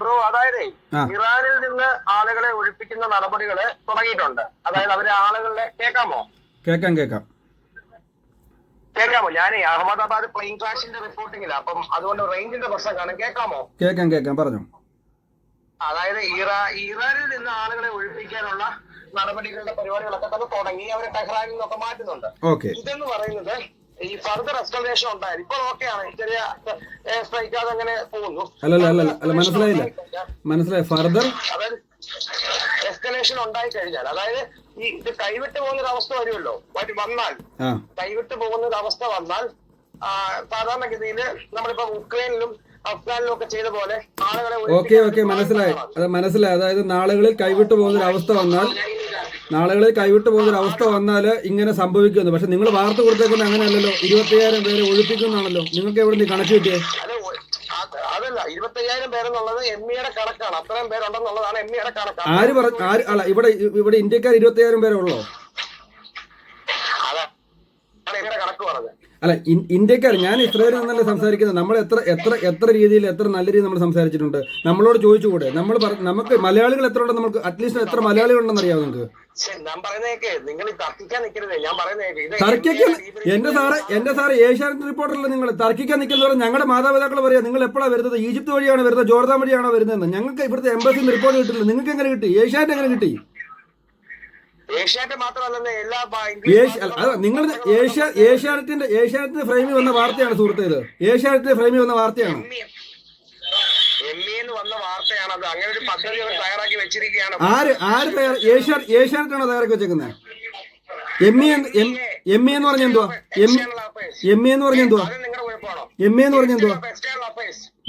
Bro അതായത്. ഇറാനിൽ നിന്ന് ആളുകളെ ഒഴിപ്പിക്കുന്ന നടപടികൾ തുടങ്ങിയിട്ടുണ്ട്. അതായത് അവരെ ആളുകളെ കേൾക്കാമോ? കേൾക്കാം കേൾക്കാം. കേൾക്കാമോ? ഞാൻ അഹമ്മദാബാദ് പ്ലെയിൻ ക്രാഷിന്റെ റിപ്പോർട്ടിങ്ങില്ല അപ്പം അതുകൊണ്ട് റേഞ്ചിന്റെ പ്രശ്നം കാണും. കേൾക്കാമോ? കേൾക്കാം കേൾക്കാം. പറഞ്ഞു. അതായത് ഇറാ ഇറാനിൽ നിന്ന് ആളുകളെ ഒഴിപ്പിക്കാനുള്ള നടപടികളുടെ പരിപാടികളൊക്കെ തന്നെ തുടങ്ങി. അവരെ ടെഹ്റാനിൽ നിന്നൊക്കെ മാറ്റുന്നുണ്ട്. ഇതെന്ന് പറയുന്നത് ഈ ഫർദർ എസ്കലേഷൻ ഉണ്ടായത് ഇപ്പോൾ ഓക്കെയാണ്. ചെറിയ സ്ട്രൈക്ക് അങ്ങനെ പോകുന്നു. അല്ലല്ല അല്ല മനസ്സിലായില്ല. മനസ്സിലായി. ഫർദർ അതായത് എസ്കലേഷൻ ഉണ്ടായി കഴിഞ്ഞാൽ അതായത് ഈ ഇത് കൈവിട്ട് പോകുന്ന ഒരു അവസ്ഥ വരുമല്ലോ. വരും വന്നാൽ. കൈവിട്ട് പോകുന്ന ഒരു അവസ്ഥ വന്നാൽ സാധാരണഗതിയിൽ നമ്മളിപ്പോ ഉക്രൈനിലും അഫ്ഗാനിലും ഒക്കെ ചെയ്ത പോലെ ആളുകളെ ഓക്കെ ഓക്കെ മനസ്സിലായി. അത് മനസ്സിലായി. അതായത് നാളുകളിൽ കൈവിട്ടു പോകുന്ന ഒരു അവസ്ഥ വന്നാൽ നാളുകളിൽ കൈവിട്ടു പോകുന്ന ഒരു അവസ്ഥ വന്നാൽ ഇങ്ങനെ സംഭവിക്കുമെന്ന്. പക്ഷെ നിങ്ങൾ വാർത്ത കൊടുത്തേക്കുന്ന അങ്ങനെയല്ലല്ലോ. ഇരുപത്തയ്യായിരം പേരെ ഒഴിപ്പിക്കുന്നാണല്ലോ നിങ്ങൾക്ക് എവിടെ നിന്ന് കണക്ക് കിട്ടിയേ? അതല്ല. ഇരുപത്തയ്യായിരം പേരെന്നുള്ളത് എം ഇയുടെ കണക്കാണ്. അത്രയും പേരുണ്ടെന്നുള്ളതാണ് എം ഇയുടെ കണക്ക് ആര് പറ ആര് അല്ല ഇവിടെ ഇവിടെ ഇന്ത്യക്കാർ ഇരുപത്തയ്യായിരം പേരെ ഉള്ളോ അതാണ് എന്റെ കണക്ക് പറഞ്ഞത് അല്ല ഇന്ത്യക്കാർ ഞാൻ ഇസ്രായേലിൽ നിന്നല്ല സംസാരിക്കുന്നത് നമ്മൾ എത്ര എത്ര എത്ര രീതിയിൽ എത്ര നല്ല രീതിയിൽ നമ്മൾ സംസാരിച്ചിട്ടുണ്ട്. നമ്മളോട് ചോദിച്ചുകൂടെ? നമ്മൾ നമുക്ക് മലയാളികൾ എത്ര ഉണ്ടെന്ന് നമുക്ക് അറ്റ്ലീസ്റ്റ് എത്ര മലയാളികൾ ഉണ്ടെന്ന് അറിയാം നിങ്ങൾക്ക് തർക്കിക്കാൻ എന്റെ സാറ് എന്റെ സാറ് ഏഷ്യാനെറ്റ് റിപ്പോർട്ടറിൽ നിങ്ങൾ തർക്കിക്കാൻ നിൽക്കുന്നവരെ ഞങ്ങളുടെ മാതാപിതാക്കൾ പറയാം നിങ്ങൾ എപ്പോഴാണ് വരുന്നത്? ഈജിപ്ത് വഴിയാണ് വരുന്നത്? ജോർദാൻ വഴിയാണോ വരുന്നത് ഞങ്ങൾക്ക് ഇവിടുത്തെ എംബസിന്ന് റിപ്പോർട്ട് കിട്ടില്ല. നിങ്ങൾക്ക് എങ്ങനെ കിട്ടി? ഏഷ്യാനെറ്റ് എങ്ങനെ കിട്ടി? മാത്രമല്ലെന്ന് എല്ലാ നിങ്ങൾ ഏഷ്യ ഏഷ്യാനെറ്റിന്റെ ഏഷ്യാനെറ്റിന്റെ ഫ്രെയിമിൽ വന്ന വാർത്തയാണ് സുഹൃത്തെ ഇത്. ഏഷ്യാനെറ്റിന്റെ ഫ്രെയിമിൽ വന്ന വാർത്തയാണ്. എം ഇ എന്ന് വന്ന വാർത്തയാണ് അത്. അങ്ങനെ ഒരു പദ്ധതി അവർ തയ്യാറാക്കി വെച്ചിരിക്കുകയാണ്. ആര് ആര് തയ്യാർ ഏഷ്യ ഏഷ്യാനെറ്റാണോ തയ്യാറാക്കി വെച്ചേക്കുന്നത് എം ഇ എം ഇ എന്ന് പറഞ്ഞ എന്തുവാ? എം എം ഇ എന്ന് പറഞ്ഞ എന്തുവാ? എം ഇ എന്ന് പറഞ്ഞ എന്തുവാ?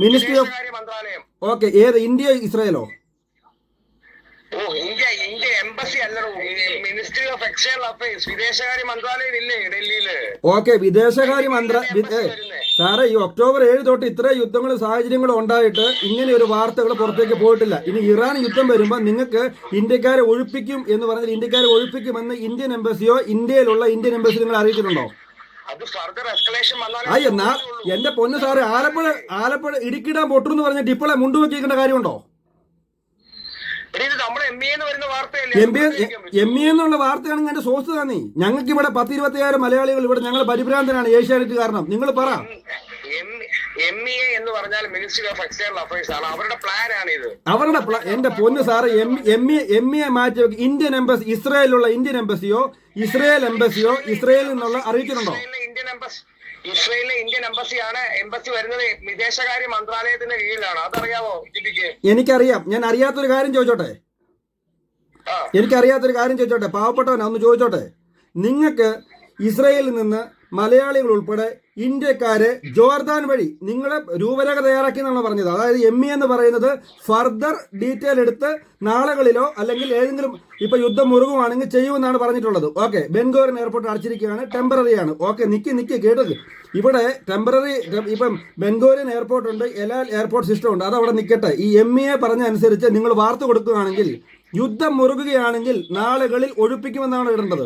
മിനിസ്ട്രി മന്ത്രാലയം. ഓക്കെ ഏത്? ഇന്ത്യ ഇസ്രായേലോ? ഓ ഇന്ത്യ എംബസി അല്ലടോ. മിനിസ്ട്രി ഓഫ് എക്സ്റ്റേണൽ അഫയേഴ്സ് വിദേശകാര്യ മന്ത്രാലയം ഇല്ലേ ഡൽഹിയിൽ? ഓക്കെ വിദേശകാര്യ മന്ത്ര സാറേ ഈ ഒക്ടോബർ ഏഴ് തൊട്ട് ഇത്ര യുദ്ധങ്ങളും സാഹചര്യങ്ങളും ഉണ്ടായിട്ട് ഇങ്ങനെ ഒരു വാർത്തകൾ പുറത്തേക്ക് പോയിട്ടില്ല. ഇനി ഇറാൻ യുദ്ധം വരുമ്പോൾ നിങ്ങൾക്ക് ഇന്ത്യക്കാരെ ഒഴിപ്പിക്കും എന്ന് പറഞ്ഞാൽ ഇന്ത്യക്കാരെ ഒഴിപ്പിക്കുമെന്ന് ഇന്ത്യൻ എംബസിയോ ഇന്ത്യയിലുള്ള ഇന്ത്യൻ എംബസി നിങ്ങൾ അറിയിച്ചിട്ടുണ്ടോ? അയ്യോ എന്റെ പൊന്ന് സാറേ ആലപ്പുഴ ആലപ്പുഴ ഇടുക്കിടാൻ പൊട്ടുന്നു പറഞ്ഞിട്ട് ഇപ്പോഴെ മുണ്ടുവെക്കേണ്ട കാര്യമുണ്ടോ? എം ബി എം ഇ എന്നുള്ള വാർത്തയാണ് എന്റെ സോഴ്സ് തന്നെ. ഞങ്ങൾക്ക് ഇവിടെ പത്ത് ഇരുപത്തിയായിരം മലയാളികൾ ഇവിടെ ഞങ്ങൾ പരിഭ്രാന്തനാണ് ഏഷ്യാനെറ്റ് കാരണം. നിങ്ങൾ പറ. എം ഇ എന്ന് പറഞ്ഞാൽ മിനിസ്ട്രി ഓഫ് എക്സ്റ്റേണൽ അഫയേഴ്സ് ആണ്. അവരുടെ പ്ലാൻ ആണ് ഇത്. അവരുടെ എന്റെ പൊന്ന് സാറ് എം ഇ മാറ്റി വെക്കും. ഇന്ത്യൻ എംബസി ഇസ്രായേലിലുള്ള ഇന്ത്യൻ എംബസിയോ ഇസ്രായേൽ എംബസിയോ ഇസ്രായേലിൽ നിന്നുള്ള അറിയിച്ചിട്ടുണ്ടോ? ഇന്ത്യൻ എംബസി ഇസ്രായേലിലെ ഇന്ത്യൻ എംബസിയാണ് എംബസി വരുന്നത് വിദേശകാര്യ മന്ത്രാലയത്തിന്റെ കീഴിലാണ്. അതറിയാവോ ജിബിക്ക് എനിക്കറിയാം. ഞാൻ അറിയാത്തൊരു കാര്യം ചോദിച്ചോട്ടെ? എനിക്കറിയാത്തൊരു കാര്യം ചോദിച്ചോട്ടെ? പാവപ്പെട്ടവനാ ഒന്ന് ചോദിച്ചോട്ടെ? നിങ്ങൾക്ക് ഇസ്രയേലിൽ നിന്ന് മലയാളികൾ ഉൾപ്പെടെ ഇന്ത്യക്കാരെ ജോർദാൻ വഴി നിങ്ങളെ രൂപരേഖ തയ്യാറാക്കി എന്നാണ് പറഞ്ഞത്. അതായത് എം ഇ എന്ന് പറയുന്നത് ഫർദർ ഡീറ്റെയിൽ എടുത്ത് നാളുകളിലോ അല്ലെങ്കിൽ ഏതെങ്കിലും ഇപ്പൊ യുദ്ധം മുറുകുവാണെങ്കിൽ ചെയ്യുമെന്നാണ് പറഞ്ഞിട്ടുള്ളത്. ഓക്കെ ബെൻഗോറിൻ എയർപോർട്ട് അടച്ചിരിക്കുകയാണ് ടെമ്പററി ആണ്. ഓക്കെ നിക്കി നിക്കി കേട്ടത്. ഇവിടെ ടെമ്പററി ഇപ്പം ബെൻഗോറിയൻ എയർപോർട്ട് ഉണ്ട് എലാൽ എയർപോർട്ട് സിസ്റ്റം ഉണ്ട് അതവിടെ നിൽക്കട്ടെ ഈ എം ഇ എ പറഞ്ഞ അനുസരിച്ച് നിങ്ങൾ വാർത്ത കൊടുക്കുകയാണെങ്കിൽ യുദ്ധം മുറുകുകയാണെങ്കിൽ നാളുകളിൽ ഒഴിപ്പിക്കുമെന്നാണ് ഇടേണ്ടത്.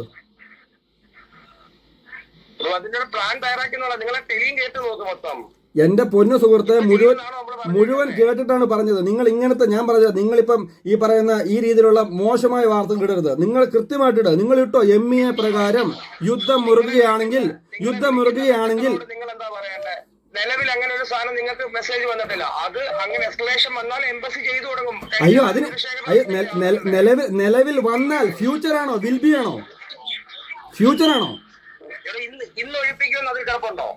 അതിന്റെ ഒരു പ്ലാൻ തയ്യാറാക്കിന്നുള്ള നിങ്ങളെ ടെലിയും കേട്ട് നോക്ക് മൊത്തം. എന്റെ പൊന്നു സുഹൃത്തെ മുഴുവൻ മുഴുവൻ കേട്ടിട്ടാണ് പറഞ്ഞത്. നിങ്ങൾ ഇങ്ങനത്തെ ഞാൻ പറഞ്ഞത് നിങ്ങളിപ്പം ഈ പറയുന്ന ഈ രീതിയിലുള്ള മോശമായ വാർത്തകൾ ഇടരുത്. നിങ്ങൾ കൃത്യമായിട്ടിട്ട് നിങ്ങൾ ഇട്ടോ എം ഇ എ പ്രകാരം യുദ്ധം മുറുകുകയാണെങ്കിൽ യുദ്ധം മുറുകുകയാണെങ്കിൽ നിലവിൽ അങ്ങനെ ഒരു സാധനം നിങ്ങൾക്ക് മെസ്സേജ് വന്നിട്ടില്ല. അത് അങ്ങനെ എസ്കലേഷൻ വന്നാൽ എംബസി ചെയ്തു തുടങ്ങും. അയ്യോ അതിന് നിലവിൽ നിലവിൽ വന്നാൽ ഫ്യൂച്ചറാണോ ആണോ? ഫ്യൂച്ചറാണോ ബി ആണോ? ഫ്യൂച്ചർ ആണോ? എടാ, ഇന്ന് ഇന്ന് ഒഴിപ്പിക്കുമെന്ന് അതിൽ കിടപ്പുണ്ടോ?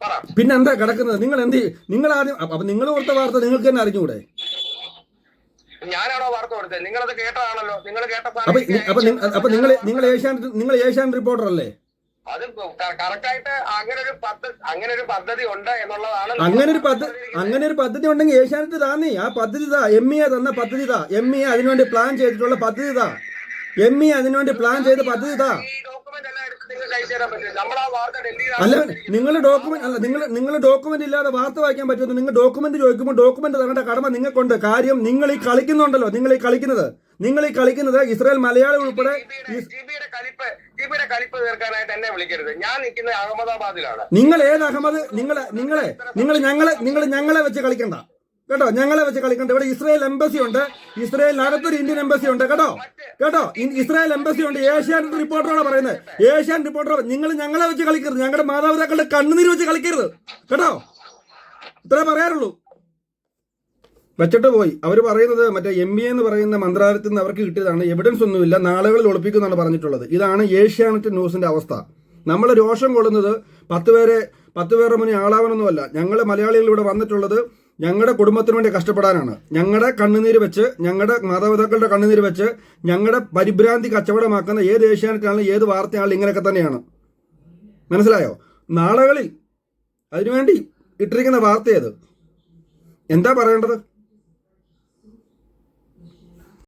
പറ. പിന്നെ എന്താ കിടക്കുന്നത്? നിങ്ങൾ എന്ത് നിങ്ങൾ ആദ്യം അപ്പൊ നിങ്ങൾ കൊടുത്ത വാർത്ത നിങ്ങൾക്ക് തന്നെ അറിഞ്ഞുകൂടെ? ഞാനാണോ വാർത്ത കൊടുത്തത്? നിങ്ങളത് കേട്ടതാണല്ലോ. നിങ്ങൾ കേട്ട അപ്പൊ നിങ്ങൾ നിങ്ങൾ ഏഷ്യാനെറ്റ് നിങ്ങൾ ഏഷ്യാനെറ്റ് റിപ്പോർട്ടർ അല്ലേ? അത് അങ്ങനെ ഒരു പദ്ധതി അങ്ങനെ ഒരു പദ്ധതി ഉണ്ട് എന്നുള്ളതാണ് അങ്ങനെ ഒരു പദ്ധതി അങ്ങനെ ഒരു പദ്ധതി ഉണ്ടെങ്കിൽ ഏഷ്യാനെറ്റ് താന്നേ ആ പദ്ധതി താ എം ഇ തന്ന പദ്ധതി താ എം ഇ അതിനുവേണ്ടി പ്ലാൻ ചെയ്തിട്ടുള്ള പദ്ധതി താ എം ഇ അതിനുവേണ്ടി പ്ലാൻ ചെയ്ത പദ്ധതി താ അല്ല നിങ്ങൾ ഡോക്യുമെന്റ് അല്ല നിങ്ങൾ നിങ്ങൾ ഡോക്യുമെന്റ് ഇല്ലാതെ വാർത്ത വായിക്കാൻ പറ്റുമെന്ന് നിങ്ങൾ ഡോക്യുമെന്റ് ചോദിക്കുമ്പോൾ ഡോക്യുമെന്റ് തരേണ്ട കടമ നിങ്ങൾക്കുണ്ട്. കാര്യം നിങ്ങൾ ഈ കളിക്കുന്നുണ്ടല്ലോ. നിങ്ങൾ ഈ കളിക്കുന്നത്. നിങ്ങൾ ഈ കളിക്കുന്നത് ഇസ്രായേൽ മലയാളി ഉൾപ്പെടെ നിങ്ങൾ ഏത് അഹമ്മദ് നിങ്ങളെ നിങ്ങളെ നിങ്ങൾ ഞങ്ങളെ നിങ്ങൾ ഞങ്ങളെ വെച്ച് കളിക്കണ്ട. കേട്ടോ ഞങ്ങളെ വെച്ച് കളിക്കണ്ട. ഇവിടെ ഇസ്രായേൽ എംബസി ഉണ്ട്. ഇസ്രായേലിനകത്തൊരു ഇന്ത്യൻ എംബസി ഉണ്ട്. കേട്ടോ കേട്ടോ ഇസ്രായേൽ എംബസി ഉണ്ട്. ഏഷ്യാനെറ്റ് റിപ്പോർട്ടറാണ് പറയുന്നത്. ഏഷ്യാൻ റിപ്പോർട്ടർ നിങ്ങൾ ഞങ്ങളെ വെച്ച് കളിക്കരുത്. ഞങ്ങളുടെ മാതാപിതാക്കളുടെ കണ്ണുനീര് വെച്ച് കളിക്കരുത്. കേട്ടോ ഇത്രേ പറയാറുള്ളൂ. വെച്ചിട്ട് പോയി. അവർ പറയുന്നത് മറ്റേ എം ബി എന്ന് പറയുന്ന മന്ത്രാലയത്തിൽ നിന്ന് അവർക്ക് കിട്ടിയതാണ്. എവിഡൻസ് ഒന്നുമില്ല. നാളുകളിൽ ഒളിപ്പിക്കുമെന്നാണ് പറഞ്ഞിട്ടുള്ളത്. ഇതാണ് ഏഷ്യാനെറ്റ് ന്യൂസിന്റെ അവസ്ഥ. നമ്മൾ രോഷം കൊള്ളുന്നത് പത്ത് പേരെ പത്ത് പേരുടെ മുന്നിൽ ആളാവണമെന്നുമല്ല ഞങ്ങൾ മലയാളികൾ ഇവിടെ വന്നിട്ടുള്ളത് ഞങ്ങളുടെ കുടുംബത്തിന് വേണ്ടി കഷ്ടപ്പെടാനാണ്. ഞങ്ങളുടെ കണ്ണുനീര് വെച്ച് ഞങ്ങളുടെ മാതാപിതാക്കളുടെ കണ്ണുനീര് വെച്ച് ഞങ്ങളുടെ പരിഭ്രാന്തി കച്ചവടമാക്കുന്ന ഏത് ഏഷ്യാനെറ്റാണെങ്കിലും ഏത് വാർത്തയാണെങ്കിലും ഇങ്ങനെയൊക്കെ തന്നെയാണ്. മനസ്സിലായോ? നാളുകളിൽ അതിനുവേണ്ടി ഇട്ടിരിക്കുന്ന വാർത്തയത് എന്താ പറയേണ്ടത്?